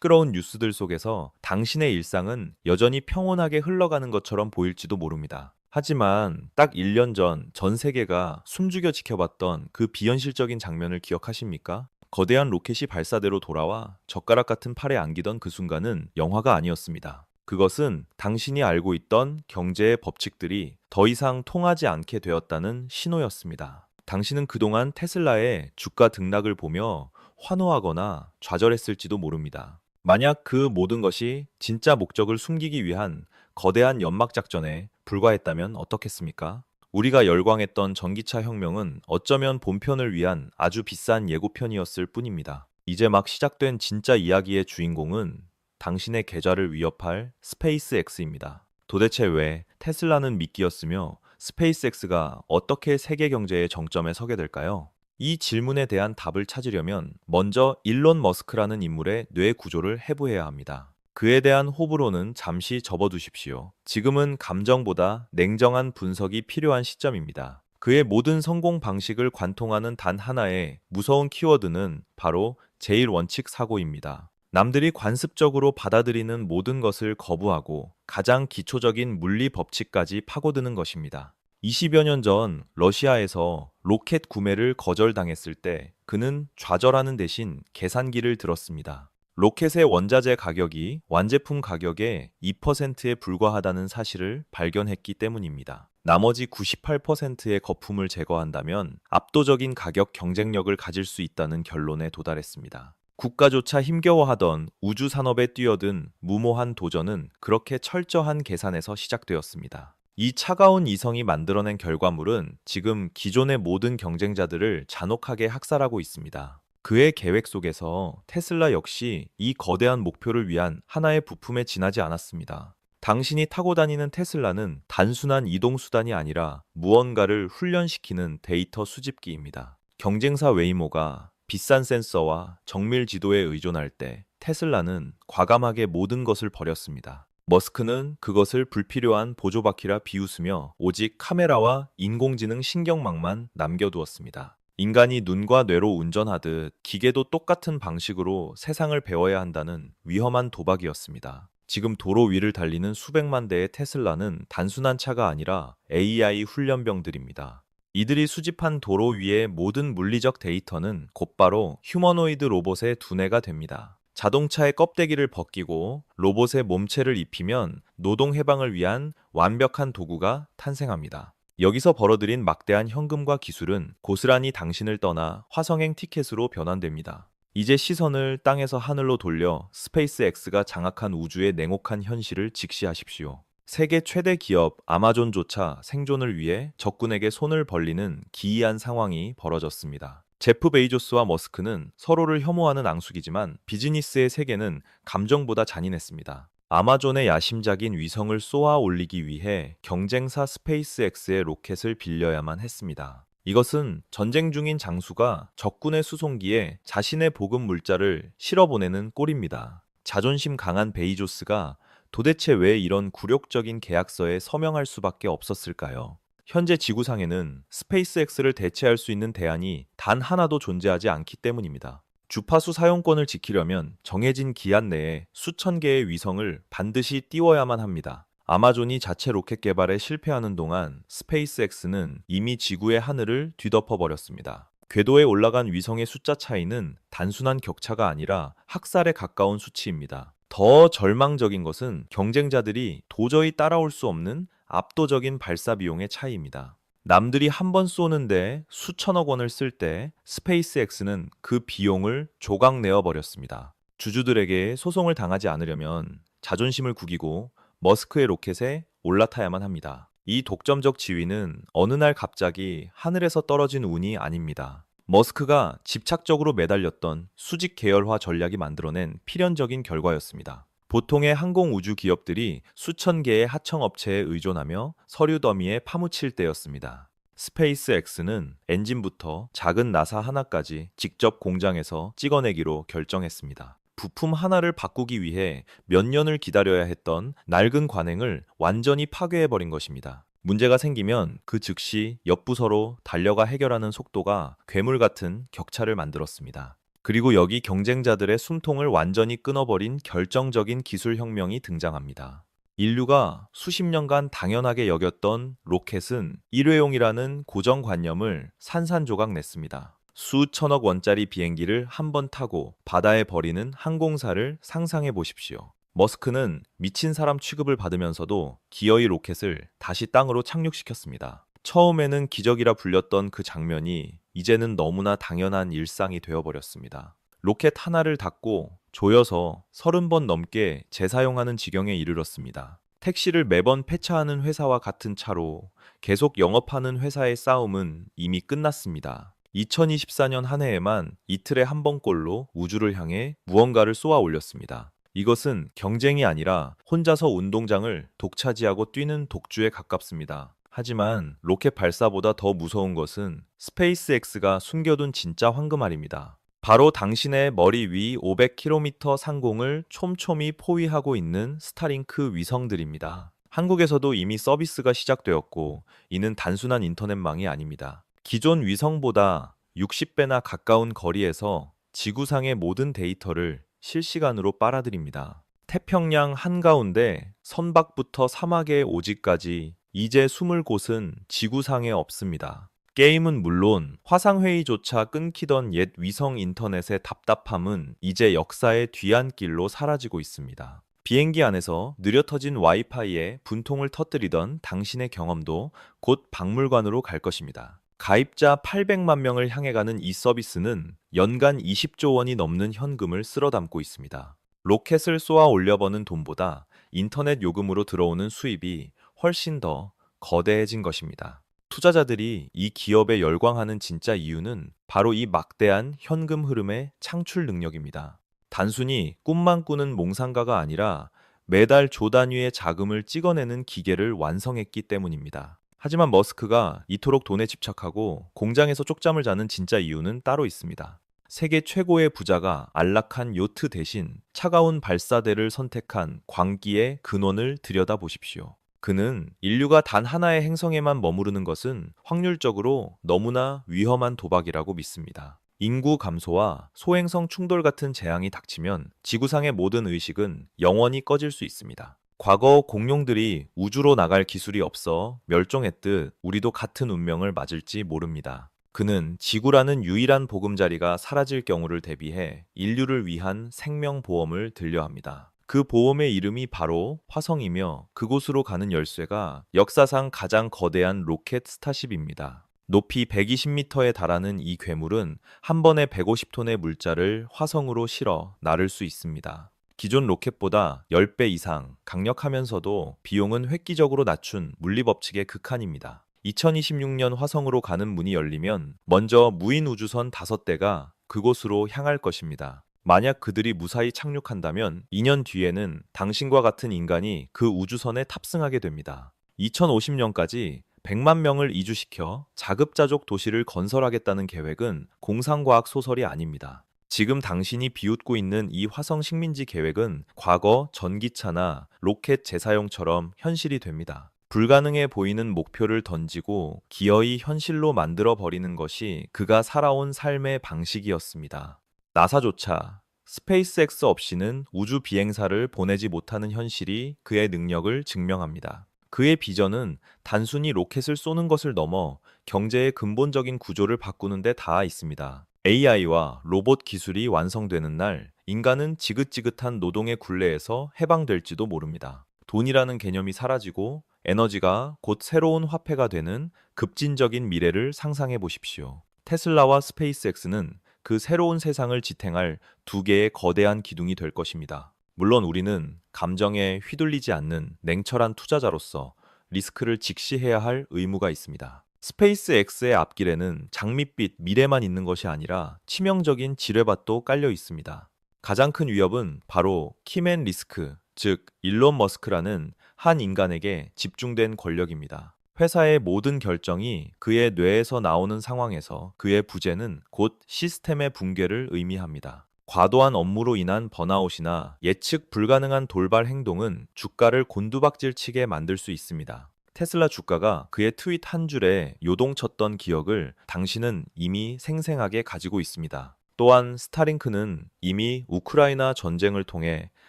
시끄러운 뉴스들 속에서 당신의 일상은 여전히 평온하게 흘러가는 것처럼 보일지도 모릅니다. 하지만 딱 1년 전 전 세계가 숨죽여 지켜봤던 그 비현실적인 장면을 기억하십니까? 거대한 로켓이 발사대로 돌아와 젓가락 같은 팔에 안기던 그 순간은 영화가 아니었습니다. 그것은 당신이 알고 있던 경제의 법칙들이 더 이상 통하지 않게 되었다는 신호였습니다. 당신은 그동안 테슬라의 주가 등락을 보며 환호하거나 좌절했을지도 모릅니다. 만약 그 모든 것이 진짜 목적을 숨기기 위한 거대한 연막 작전에 불과했다면 어떻겠습니까? 우리가 열광했던 전기차 혁명은 어쩌면 본편을 위한 아주 비싼 예고편이었을 뿐입니다. 이제 막 시작된 진짜 이야기의 주인공은 당신의 계좌를 위협할 스페이스X입니다. 도대체 왜 테슬라는 미끼였으며 스페이스X가 어떻게 세계 경제의 정점에 서게 될까요? 이 질문에 대한 답을 찾으려면 먼저 일론 머스크라는 인물의 뇌 구조를 해부해야 합니다. 그에 대한 호불호는 잠시 접어두십시오. 지금은 감정보다 냉정한 분석이 필요한 시점입니다. 그의 모든 성공 방식을 관통하는 단 하나의 무서운 키워드는 바로 제1원칙 사고입니다. 남들이 관습적으로 받아들이는 모든 것을 거부하고 가장 기초적인 물리 법칙까지 파고드는 것입니다. 20여 년 전 러시아에서 로켓 구매를 거절당했을 때 그는 좌절하는 대신 계산기를 들었습니다. 로켓의 원자재 가격이 완제품 가격의 2%에 불과하다는 사실을 발견했기 때문입니다. 나머지 98%의 거품을 제거한다면 압도적인 가격 경쟁력을 가질 수 있다는 결론에 도달했습니다. 국가조차 힘겨워하던 우주 산업에 뛰어든 무모한 도전은 그렇게 철저한 계산에서 시작되었습니다. 이 차가운 이성이 만들어낸 결과물은 지금 기존의 모든 경쟁자들을 잔혹하게 학살하고 있습니다. 그의 계획 속에서 테슬라 역시 이 거대한 목표를 위한 하나의 부품에 지나지 않았습니다. 당신이 타고 다니는 테슬라는 단순한 이동수단이 아니라 무언가를 훈련시키는 데이터 수집기입니다. 경쟁사 웨이모가 비싼 센서와 정밀 지도에 의존할 때 테슬라는 과감하게 모든 것을 버렸습니다. 머스크는 그것을 불필요한 보조바퀴라 비웃으며 오직 카메라와 인공지능 신경망만 남겨두었습니다. 인간이 눈과 뇌로 운전하듯 기계도 똑같은 방식으로 세상을 배워야 한다는 위험한 도박이었습니다. 지금 도로 위를 달리는 수백만 대의 테슬라는 단순한 차가 아니라 AI 훈련병들입니다. 이들이 수집한 도로 위의 모든 물리적 데이터는 곧바로 휴머노이드 로봇의 두뇌가 됩니다. 자동차의 껍데기를 벗기고 로봇의 몸체를 입히면 노동 해방을 위한 완벽한 도구가 탄생합니다. 여기서 벌어들인 막대한 현금과 기술은 고스란히 당신을 떠나 화성행 티켓으로 변환됩니다. 이제 시선을 땅에서 하늘로 돌려 스페이스X가 장악한 우주의 냉혹한 현실을 직시하십시오. 세계 최대 기업 아마존조차 생존을 위해 적군에게 손을 벌리는 기이한 상황이 벌어졌습니다. 제프 베이조스와 머스크는 서로를 혐오하는 앙숙이지만 비즈니스의 세계는 감정보다 잔인했습니다. 아마존의 야심작인 위성을 쏘아 올리기 위해 경쟁사 스페이스X의 로켓을 빌려야만 했습니다. 이것은 전쟁 중인 장수가 적군의 수송기에 자신의 보급 물자를 실어보내는 꼴입니다. 자존심 강한 베이조스가 도대체 왜 이런 굴욕적인 계약서에 서명할 수밖에 없었을까요? 현재 지구상에는 스페이스X를 대체할 수 있는 대안이 단 하나도 존재하지 않기 때문입니다. 주파수 사용권을 지키려면 정해진 기한 내에 수천 개의 위성을 반드시 띄워야만 합니다. 아마존이 자체 로켓 개발에 실패하는 동안 스페이스X는 이미 지구의 하늘을 뒤덮어 버렸습니다. 궤도에 올라간 위성의 숫자 차이는 단순한 격차가 아니라 학살에 가까운 수치입니다. 더 절망적인 것은 경쟁자들이 도저히 따라올 수 없는 압도적인 발사 비용의 차이입니다. 남들이 한 번 쏘는데 수천억 원을 쓸 때 스페이스X는 그 비용을 조각 내어 버렸습니다. 주주들에게 소송을 당하지 않으려면 자존심을 구기고 머스크의 로켓에 올라타야만 합니다. 이 독점적 지위는 어느 날 갑자기 하늘에서 떨어진 운이 아닙니다. 머스크가 집착적으로 매달렸던 수직 계열화 전략이 만들어낸 필연적인 결과였습니다. 보통의 항공 우주 기업들이 수천 개의 하청업체에 의존하며 서류 더미에 파묻힐 때였습니다. 스페이스X는 엔진부터 작은 나사 하나까지 직접 공장에서 찍어내기로 결정했습니다. 부품 하나를 바꾸기 위해 몇 년을 기다려야 했던 낡은 관행을 완전히 파괴해버린 것입니다. 문제가 생기면 그 즉시 옆부서로 달려가 해결하는 속도가 괴물 같은 격차를 만들었습니다. 그리고 여기 경쟁자들의 숨통을 완전히 끊어버린 결정적인 기술 혁명이 등장합니다. 인류가 수십 년간 당연하게 여겼던 로켓은 일회용이라는 고정관념을 산산조각 냈습니다. 수천억 원짜리 비행기를 한 번 타고 바다에 버리는 항공사를 상상해 보십시오. 머스크는 미친 사람 취급을 받으면서도 기어이 로켓을 다시 땅으로 착륙시켰습니다. 처음에는 기적이라 불렸던 그 장면이 이제는 너무나 당연한 일상이 되어버렸습니다. 로켓 하나를 닫고 조여서 30번 넘게 재사용하는 지경에 이르렀습니다. 택시를 매번 폐차하는 회사와 같은 차로 계속 영업하는 회사의 싸움은 이미 끝났습니다. 2024년 한 해에만 이틀에 한 번꼴로 우주를 향해 무언가를 쏘아 올렸습니다. 이것은 경쟁이 아니라 혼자서 운동장을 독차지하고 뛰는 독주에 가깝습니다. 하지만 로켓 발사보다 더 무서운 것은 스페이스X가 숨겨둔 진짜 황금알입니다. 바로 당신의 머리 위 500km 상공을 촘촘히 포위하고 있는 스타링크 위성들입니다. 한국에서도 이미 서비스가 시작되었고, 이는 단순한 인터넷망이 아닙니다. 기존 위성보다 60배나 가까운 거리에서 지구상의 모든 데이터를 실시간으로 빨아들입니다. 태평양 한가운데 선박부터 사막의 오지까지 이제 숨을 곳은 지구상에 없습니다. 게임은 물론 화상회의조차 끊기던 옛 위성 인터넷의 답답함은 이제 역사의 뒤안길로 사라지고 있습니다. 비행기 안에서 느려 터진 와이파이에 분통을 터뜨리던 당신의 경험도 곧 박물관으로 갈 것입니다. 가입자 800만 명을 향해 가는 이 서비스는 연간 20조 원이 넘는 현금을 쓸어 담고 있습니다. 로켓을 쏘아 올려버는 돈보다 인터넷 요금으로 들어오는 수입이 훨씬 더 거대해진 것입니다. 투자자들이 이 기업에 열광하는 진짜 이유는 바로 이 막대한 현금 흐름의 창출 능력입니다. 단순히 꿈만 꾸는 몽상가가 아니라 매달 조 단위의 자금을 찍어내는 기계를 완성했기 때문입니다. 하지만 머스크가 이토록 돈에 집착하고 공장에서 쪽잠을 자는 진짜 이유는 따로 있습니다. 세계 최고의 부자가 안락한 요트 대신 차가운 발사대를 선택한 광기의 근원을 들여다보십시오. 그는 인류가 단 하나의 행성에만 머무르는 것은 확률적으로 너무나 위험한 도박이라고 믿습니다. 인구 감소와 소행성 충돌 같은 재앙이 닥치면 지구상의 모든 의식은 영원히 꺼질 수 있습니다. 과거 공룡들이 우주로 나갈 기술이 없어 멸종했듯 우리도 같은 운명을 맞을지 모릅니다. 그는 지구라는 유일한 보금자리가 사라질 경우를 대비해 인류를 위한 생명보험을 들려 합니다. 그 보험의 이름이 바로 화성이며 그곳으로 가는 열쇠가 역사상 가장 거대한 로켓 스타쉽입니다. 높이 120m에 달하는 이 괴물은 한 번에 150톤의 물자를 화성으로 실어 나를 수 있습니다. 기존 로켓보다 10배 이상 강력하면서도 비용은 획기적으로 낮춘 물리법칙의 극한입니다. 2026년 화성으로 가는 문이 열리면 먼저 무인 우주선 5대가 그곳으로 향할 것입니다. 만약 그들이 무사히 착륙한다면 2년 뒤에는 당신과 같은 인간이 그 우주선에 탑승하게 됩니다. 2050년까지 100만 명을 이주시켜 자급자족 도시를 건설하겠다는 계획은 공상과학 소설이 아닙니다. 지금 당신이 비웃고 있는 이 화성 식민지 계획은 과거 전기차나 로켓 재사용처럼 현실이 됩니다. 불가능해 보이는 목표를 던지고 기어이 현실로 만들어 버리는 것이 그가 살아온 삶의 방식이었습니다. 나사조차 스페이스X 없이는 우주 비행사를 보내지 못하는 현실이 그의 능력을 증명합니다. 그의 비전은 단순히 로켓을 쏘는 것을 넘어 경제의 근본적인 구조를 바꾸는 데 닿아 있습니다. AI와 로봇 기술이 완성되는 날, 인간은 지긋지긋한 노동의 굴레에서 해방될지도 모릅니다. 돈이라는 개념이 사라지고 에너지가 곧 새로운 화폐가 되는 급진적인 미래를 상상해 보십시오. 테슬라와 스페이스X는 그 새로운 세상을 지탱할 두 개의 거대한 기둥이 될 것입니다. 물론 우리는 감정에 휘둘리지 않는 냉철한 투자자로서 리스크를 직시해야 할 의무가 있습니다. 스페이스X의 앞길에는 장밋빛 미래만 있는 것이 아니라 치명적인 지뢰밭도 깔려 있습니다. 가장 큰 위협은 바로 키맨 리스크, 즉 일론 머스크라는 한 인간에게 집중된 권력입니다. 회사의 모든 결정이 그의 뇌에서 나오는 상황에서 그의 부재는 곧 시스템의 붕괴를 의미합니다. 과도한 업무로 인한 번아웃이나 예측 불가능한 돌발 행동은 주가를 곤두박질치게 만들 수 있습니다. 테슬라 주가가 그의 트윗 한 줄에 요동쳤던 기억을 당신은 이미 생생하게 가지고 있습니다. 또한 스타링크는 이미 우크라이나 전쟁을 통해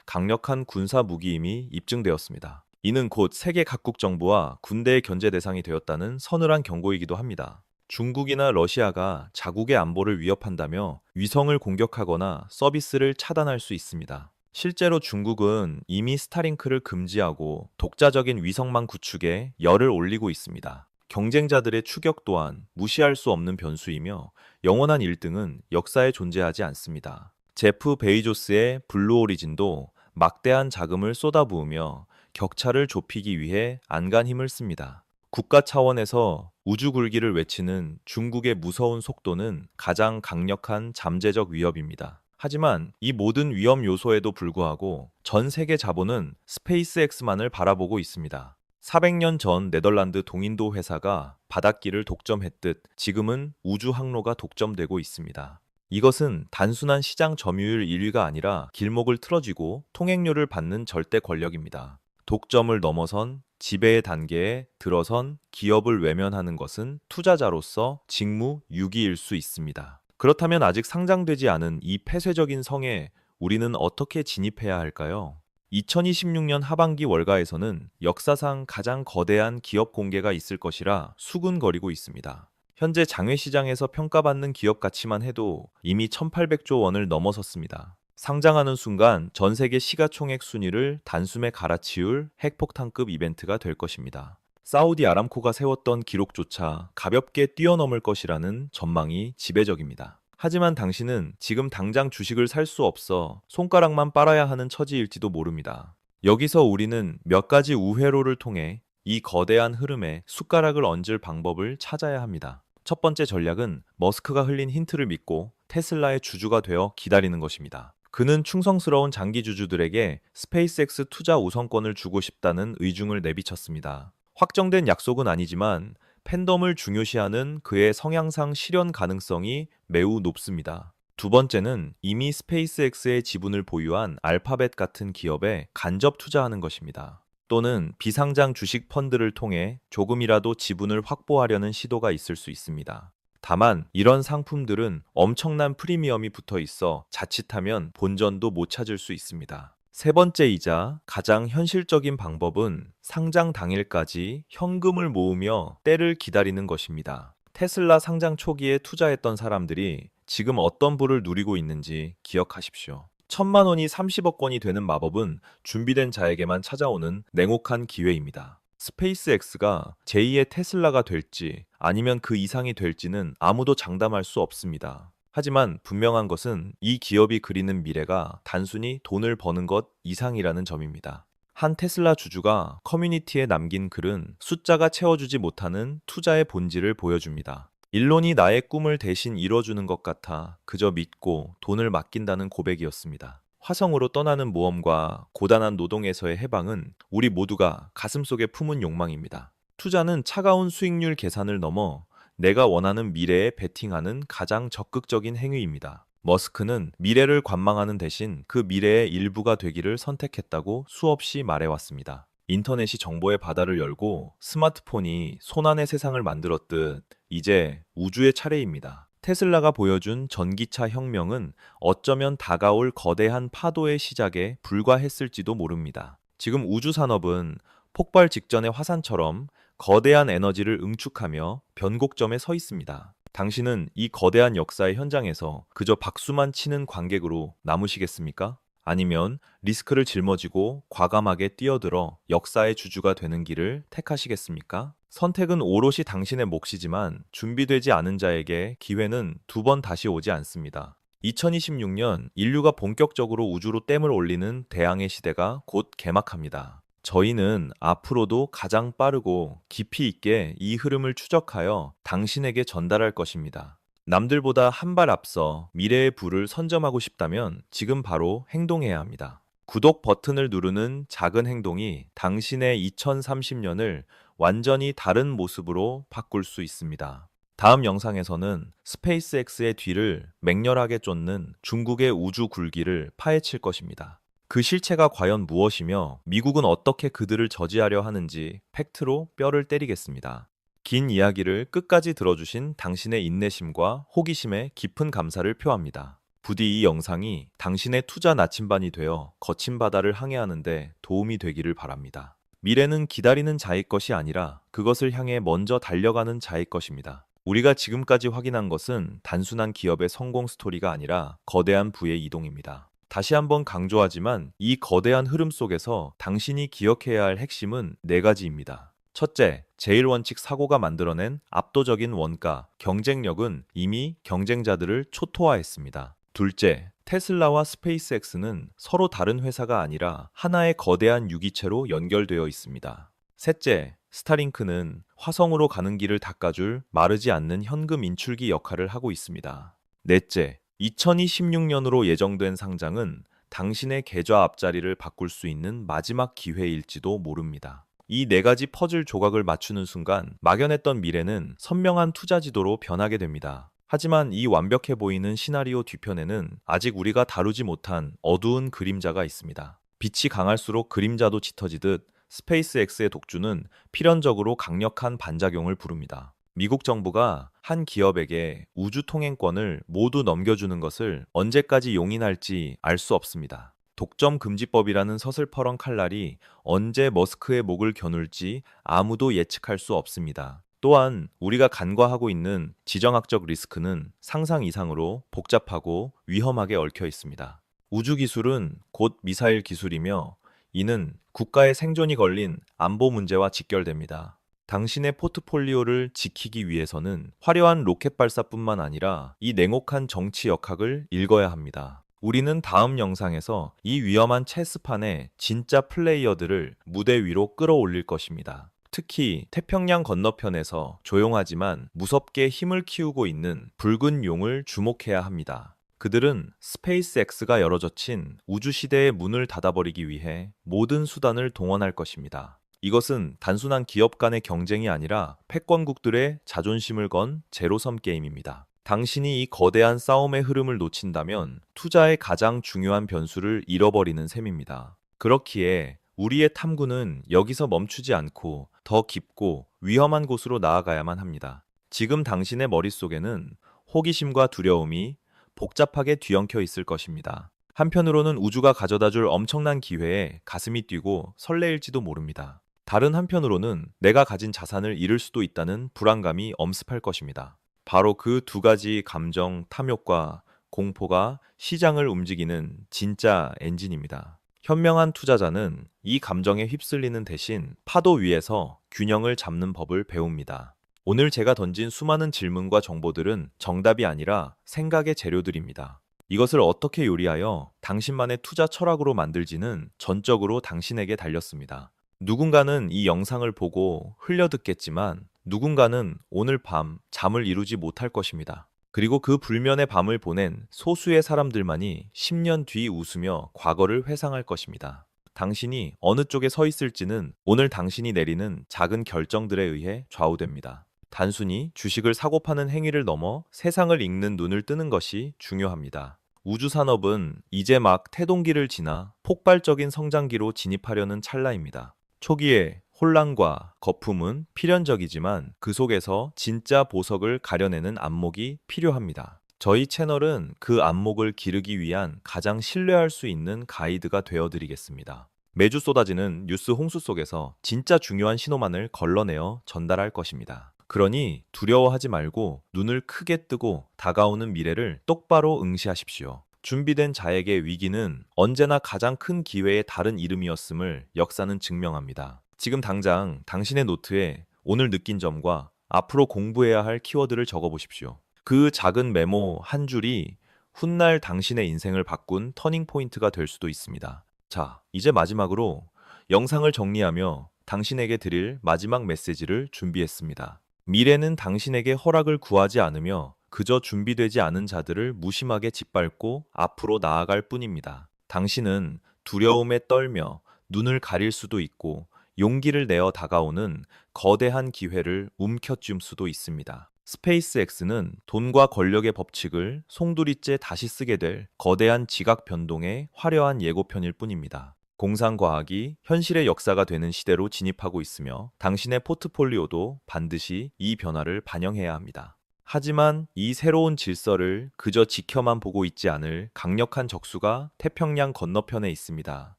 강력한 군사 무기임이 입증되었습니다. 이는 곧 세계 각국 정부와 군대의 견제 대상이 되었다는 서늘한 경고이기도 합니다. 중국이나 러시아가 자국의 안보를 위협한다며 위성을 공격하거나 서비스를 차단할 수 있습니다. 실제로 중국은 이미 스타링크를 금지하고 독자적인 위성망 구축에 열을 올리고 있습니다. 경쟁자들의 추격 또한 무시할 수 없는 변수이며 영원한 1등은 역사에 존재하지 않습니다. 제프 베이조스의 블루 오리진도 막대한 자금을 쏟아부으며 격차를 좁히기 위해 안간 힘을 씁니다. 국가 차원에서 우주 굴기를 외치는 중국의 무서운 속도는 가장 강력한 잠재적 위협입니다. 하지만 이 모든 위험 요소에도 불구하고 전 세계 자본은 스페이스X만을 바라보고 있습니다. 400년 전 네덜란드 동인도 회사가 바닷길을 독점했듯 지금은 우주 항로가 독점되고 있습니다. 이것은 단순한 시장 점유율 1위가 아니라 길목을 틀어쥐고 통행료를 받는 절대 권력입니다. 독점을 넘어선 지배의 단계에 들어선 기업을 외면하는 것은 투자자로서 직무 유기일 수 있습니다. 그렇다면 아직 상장되지 않은 이 폐쇄적인 성에 우리는 어떻게 진입해야 할까요? 2026년 하반기 월가에서는 역사상 가장 거대한 기업 공개가 있을 것이라 수군거리고 있습니다. 현재 장외 시장에서 평가받는 기업 가치만 해도 이미 1,800조 원을 넘어섰습니다. 상장하는 순간 전 세계 시가총액 순위를 단숨에 갈아치울 핵폭탄급 이벤트가 될 것입니다. 사우디 아람코가 세웠던 기록조차 가볍게 뛰어넘을 것이라는 전망이 지배적입니다. 하지만 당신은 지금 당장 주식을 살 수 없어 손가락만 빨아야 하는 처지일지도 모릅니다. 여기서 우리는 몇 가지 우회로를 통해 이 거대한 흐름에 숟가락을 얹을 방법을 찾아야 합니다. 첫 번째 전략은 머스크가 흘린 힌트를 믿고 테슬라의 주주가 되어 기다리는 것입니다. 그는 충성스러운 장기 주주들에게 스페이스X 투자 우선권을 주고 싶다는 의중을 내비쳤습니다. 확정된 약속은 아니지만 팬덤을 중요시하는 그의 성향상 실현 가능성이 매우 높습니다. 두 번째는 이미 스페이스X의 지분을 보유한 알파벳 같은 기업에 간접 투자하는 것입니다. 또는 비상장 주식 펀드를 통해 조금이라도 지분을 확보하려는 시도가 있을 수 있습니다. 다만 이런 상품들은 엄청난 프리미엄이 붙어 있어 자칫하면 본전도 못 찾을 수 있습니다. 세 번째이자 가장 현실적인 방법은 상장 당일까지 현금을 모으며 때를 기다리는 것입니다. 테슬라 상장 초기에 투자했던 사람들이 지금 어떤 부를 누리고 있는지 기억하십시오. 천만 원이 30억 원이 되는 마법은 준비된 자에게만 찾아오는 냉혹한 기회입니다. 스페이스X가 제2의 테슬라가 될지 아니면 그 이상이 될지는 아무도 장담할 수 없습니다. 하지만 분명한 것은 이 기업이 그리는 미래가 단순히 돈을 버는 것 이상이라는 점입니다. 한 테슬라 주주가 커뮤니티에 남긴 글은 숫자가 채워주지 못하는 투자의 본질을 보여줍니다. 일론이 나의 꿈을 대신 이뤄주는 것 같아 그저 믿고 돈을 맡긴다는 고백이었습니다. 화성으로 떠나는 모험과 고단한 노동에서의 해방은 우리 모두가 가슴속에 품은 욕망입니다. 투자는 차가운 수익률 계산을 넘어 내가 원하는 미래에 베팅하는 가장 적극적인 행위입니다. 머스크는 미래를 관망하는 대신 그 미래의 일부가 되기를 선택했다고 수없이 말해왔습니다. 인터넷이 정보의 바다를 열고 스마트폰이 손안의 세상을 만들었듯 이제 우주의 차례입니다. 테슬라가 보여준 전기차 혁명은 어쩌면 다가올 거대한 파도의 시작에 불과했을지도 모릅니다. 지금 우주 산업은 폭발 직전의 화산처럼 거대한 에너지를 응축하며 변곡점에 서 있습니다. 당신은 이 거대한 역사의 현장에서 그저 박수만 치는 관객으로 남으시겠습니까? 아니면 리스크를 짊어지고 과감하게 뛰어들어 역사의 주주가 되는 길을 택하시겠습니까? 선택은 오롯이 당신의 몫이지만 준비되지 않은 자에게 기회는 두 번 다시 오지 않습니다. 2026년 인류가 본격적으로 우주로 댐을 올리는 대항해 시대가 곧 개막합니다. 저희는 앞으로도 가장 빠르고 깊이 있게 이 흐름을 추적하여 당신에게 전달할 것입니다. 남들보다 한 발 앞서 미래의 불을 선점하고 싶다면 지금 바로 행동해야 합니다. 구독 버튼을 누르는 작은 행동이 당신의 2030년을 완전히 다른 모습으로 바꿀 수 있습니다. 다음 영상에서는 스페이스X의 뒤를 맹렬하게 쫓는 중국의 우주 굴기를 파헤칠 것입니다. 그 실체가 과연 무엇이며 미국은 어떻게 그들을 저지하려 하는지 팩트로 뼈를 때리겠습니다. 긴 이야기를 끝까지 들어주신 당신의 인내심과 호기심에 깊은 감사를 표합니다. 부디 이 영상이 당신의 투자 나침반이 되어 거친 바다를 항해하는데 도움이 되기를 바랍니다. 미래는 기다리는 자의 것이 아니라 그것을 향해 먼저 달려가는 자의 것입니다. 우리가 지금까지 확인한 것은 단순한 기업의 성공 스토리가 아니라 거대한 부의 이동입니다. 다시 한번 강조하지만 이 거대한 흐름 속에서 당신이 기억해야 할 핵심은 네 가지입니다. 첫째, 제일 원칙 사고가 만들어낸 압도적인 원가, 경쟁력은 이미 경쟁자들을 초토화했습니다. 둘째, 테슬라와 스페이스X는 서로 다른 회사가 아니라 하나의 거대한 유기체로 연결되어 있습니다. 셋째, 스타링크는 화성으로 가는 길을 닦아줄 마르지 않는 현금 인출기 역할을 하고 있습니다. 넷째, 2026년으로 예정된 상장은 당신의 계좌 앞자리를 바꿀 수 있는 마지막 기회일지도 모릅니다. 이 네 가지 퍼즐 조각을 맞추는 순간 막연했던 미래는 선명한 투자 지도로 변하게 됩니다. 하지만 이 완벽해 보이는 시나리오 뒤편에는 아직 우리가 다루지 못한 어두운 그림자가 있습니다. 빛이 강할수록 그림자도 짙어지듯 스페이스X의 독주는 필연적으로 강력한 반작용을 부릅니다. 미국 정부가 한 기업에게 우주 통행권을 모두 넘겨주는 것을 언제까지 용인할지 알 수 없습니다. 독점 금지법이라는 서슬퍼런 칼날이 언제 머스크의 목을 겨눌지 아무도 예측할 수 없습니다. 또한 우리가 간과하고 있는 지정학적 리스크는 상상 이상으로 복잡하고 위험하게 얽혀 있습니다. 우주 기술은 곧 미사일 기술이며 이는 국가의 생존이 걸린 안보 문제와 직결됩니다. 당신의 포트폴리오를 지키기 위해서는 화려한 로켓 발사뿐만 아니라 이 냉혹한 정치 역학을 읽어야 합니다. 우리는 다음 영상에서 이 위험한 체스판의 진짜 플레이어들을 무대 위로 끌어올릴 것입니다. 특히 태평양 건너편에서 조용하지만 무섭게 힘을 키우고 있는 붉은 용을 주목해야 합니다. 그들은 스페이스X가 열어젖힌 우주시대의 문을 닫아버리기 위해 모든 수단을 동원할 것입니다. 이것은 단순한 기업 간의 경쟁이 아니라 패권국들의 자존심을 건 제로섬 게임입니다. 당신이 이 거대한 싸움의 흐름을 놓친다면 투자의 가장 중요한 변수를 잃어버리는 셈입니다. 그렇기에 우리의 탐구는 여기서 멈추지 않고 더 깊고 위험한 곳으로 나아가야만 합니다. 지금 당신의 머릿속에는 호기심과 두려움이 복잡하게 뒤엉켜 있을 것입니다. 한편으로는 우주가 가져다 줄 엄청난 기회에 가슴이 뛰고 설레일지도 모릅니다. 다른 한편으로는 내가 가진 자산을 잃을 수도 있다는 불안감이 엄습할 것입니다. 바로 그 두 가지 감정, 탐욕과 공포가 시장을 움직이는 진짜 엔진입니다. 현명한 투자자는 이 감정에 휩쓸리는 대신 파도 위에서 균형을 잡는 법을 배웁니다. 오늘 제가 던진 수많은 질문과 정보들은 정답이 아니라 생각의 재료들입니다. 이것을 어떻게 요리하여 당신만의 투자 철학으로 만들지는 전적으로 당신에게 달렸습니다. 누군가는 이 영상을 보고 흘려듣겠지만 누군가는 오늘 밤 잠을 이루지 못할 것입니다. 그리고 그 불면의 밤을 보낸 소수의 사람들만이 10년 뒤 웃으며 과거를 회상할 것입니다. 당신이 어느 쪽에 서 있을지는 오늘 당신이 내리는 작은 결정들에 의해 좌우됩니다. 단순히 주식을 사고 파는 행위를 넘어 세상을 읽는 눈을 뜨는 것이 중요합니다. 우주 산업은 이제 막 태동기를 지나 폭발적인 성장기로 진입하려는 찰나입니다. 초기에 혼란과 거품은 필연적이지만 그 속에서 진짜 보석을 가려내는 안목이 필요합니다. 저희 채널은 그 안목을 기르기 위한 가장 신뢰할 수 있는 가이드가 되어 드리겠습니다. 매주 쏟아지는 뉴스 홍수 속에서 진짜 중요한 신호만을 걸러내어 전달할 것입니다. 그러니 두려워하지 말고 눈을 크게 뜨고 다가오는 미래를 똑바로 응시하십시오. 준비된 자에게 위기는 언제나 가장 큰 기회의 다른 이름이었음을 역사는 증명합니다. 지금 당장 당신의 노트에 오늘 느낀 점과 앞으로 공부해야 할 키워드를 적어 보십시오. 그 작은 메모 한 줄이 훗날 당신의 인생을 바꾼 터닝 포인트가 될 수도 있습니다. 자, 이제 마지막으로 영상을 정리하며 당신에게 드릴 마지막 메시지를 준비했습니다. 미래는 당신에게 허락을 구하지 않으며 그저 준비되지 않은 자들을 무심하게 짓밟고 앞으로 나아갈 뿐입니다. 당신은 두려움에 떨며 눈을 가릴 수도 있고 용기를 내어 다가오는 거대한 기회를 움켜쥘 수도 있습니다. 스페이스X는 돈과 권력의 법칙을 송두리째 다시 쓰게 될 거대한 지각 변동의 화려한 예고편일 뿐입니다. 공상과학이 현실의 역사가 되는 시대로 진입하고 있으며 당신의 포트폴리오도 반드시 이 변화를 반영해야 합니다. 하지만 이 새로운 질서를 그저 지켜만 보고 있지 않을 강력한 적수가 태평양 건너편에 있습니다.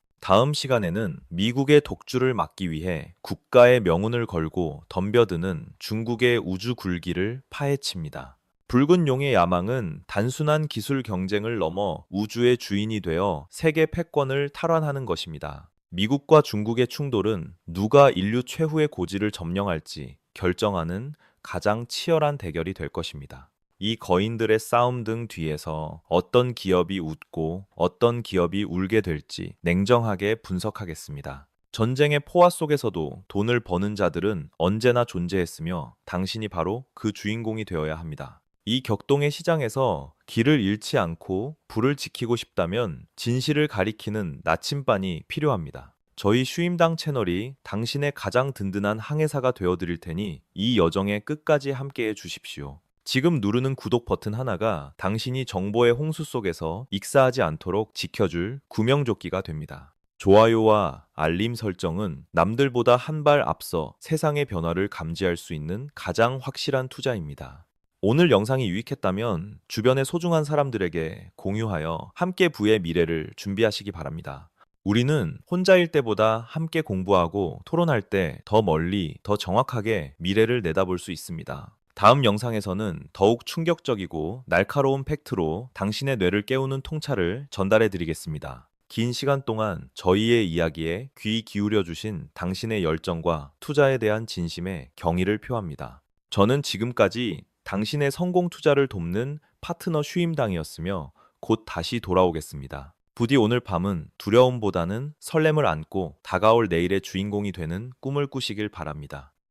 다음 시간에는 미국의 독주를 막기 위해 국가의 명운을 걸고 덤벼드는 중국의 우주 굴기를 파헤칩니다. 붉은 용의 야망은 단순한 기술 경쟁을 넘어 우주의 주인이 되어 세계 패권을 탈환하는 것입니다. 미국과 중국의 충돌은 누가 인류 최후의 고지를 점령할지 결정하는 가장 치열한 대결이 될 것입니다. 이 거인들의 싸움 등 뒤에서 어떤 기업이 웃고 어떤 기업이 울게 될지 냉정하게 분석하겠습니다. 전쟁의 포화 속에서도 돈을 버는 자들은 언제나 존재했으며 당신이 바로 그 주인공이 되어야 합니다. 이 격동의 시장에서 길을 잃지 않고 불을 지키고 싶다면 진실을 가리키는 나침반이 필요합니다. 저희 쉬임당 채널이 당신의 가장 든든한 항해사가 되어드릴 테니 이 여정에 끝까지 함께해 주십시오. 지금 누르는 구독 버튼 하나가 당신이 정보의 홍수 속에서 익사하지 않도록 지켜줄 구명조끼가 됩니다. 좋아요와 알림 설정은 남들보다 한 발 앞서 세상의 변화를 감지할 수 있는 가장 확실한 투자입니다. 오늘 영상이 유익했다면 주변의 소중한 사람들에게 공유하여 함께 부의 미래를 준비하시기 바랍니다. 우리는 혼자일 때보다 함께 공부하고 토론할 때 더 멀리, 더 정확하게 미래를 내다볼 수 있습니다. 다음 영상에서는 더욱 충격적이고 날카로운 팩트로 당신의 뇌를 깨우는 통찰을 전달해 드리겠습니다. 긴 시간 동안 저희의 이야기에 귀 기울여 주신 당신의 열정과 투자에 대한 진심에 경의를 표합니다. 저는 지금까지 당신의 성공 투자를 돕는 파트너 쉬임당이었으며 곧 다시 돌아오겠습니다. 부디 오늘 밤은 두려움보다는 설렘을 안고 다가올 내일의 주인공이 되는 꿈을 꾸시길 바랍니다.